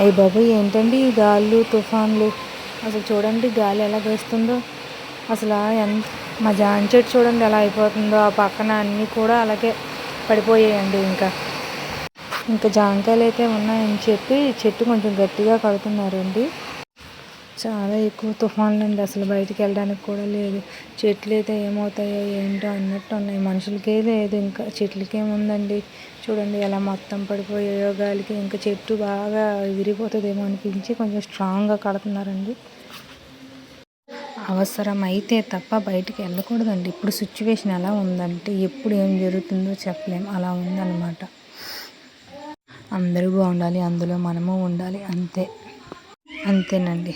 అయ్యి బాబు ఏంటండి ఈ గాళ్ళు తుఫాన్లు? అసలు చూడండి గాలి ఎలా వేస్తుందో అసలు ఎంత మా జాన్ చెట్టు చూడండి ఎలా అయిపోతుందో ఆ పక్కన అన్నీ కూడా అలాగే పడిపోయాయండి ఇంకా. ఇంకా జాంకాయలు అయితే ఉన్నాయని చెప్పి చెట్టు కొంచెం గట్టిగా కడుతున్నారండి. చాలా ఎక్కువ తుఫాన్లు అండి అసలు బయటికి వెళ్ళడానికి కూడా లేదు. చెట్లు అయితే ఏమవుతాయో ఏంటో అన్నట్టు ఉన్నాయి. మనుషులకే లేదు. ఇంకా చెట్లకి ఏముందండి చూడండి ఎలా మొత్తం పడిపోయాయో గాలికి ఇంకా చెట్టు బాగా విరిగిపోతుందేమో అనిపించి కొంచెం స్ట్రాంగ్గా కడుతున్నారండి. అవసరం అయితే తప్ప బయటికి వెళ్ళకూడదండి ఇప్పుడు సిచ్యువేషన్ ఎలా ఉందంటే ఎప్పుడు ఏం జరుగుతుందో చెప్పలేం. అలా ఉందన్నమాట. అందరూ బాగుండాలి. అందులో మనము ఉండాలి. అంతే. అంతేనండి.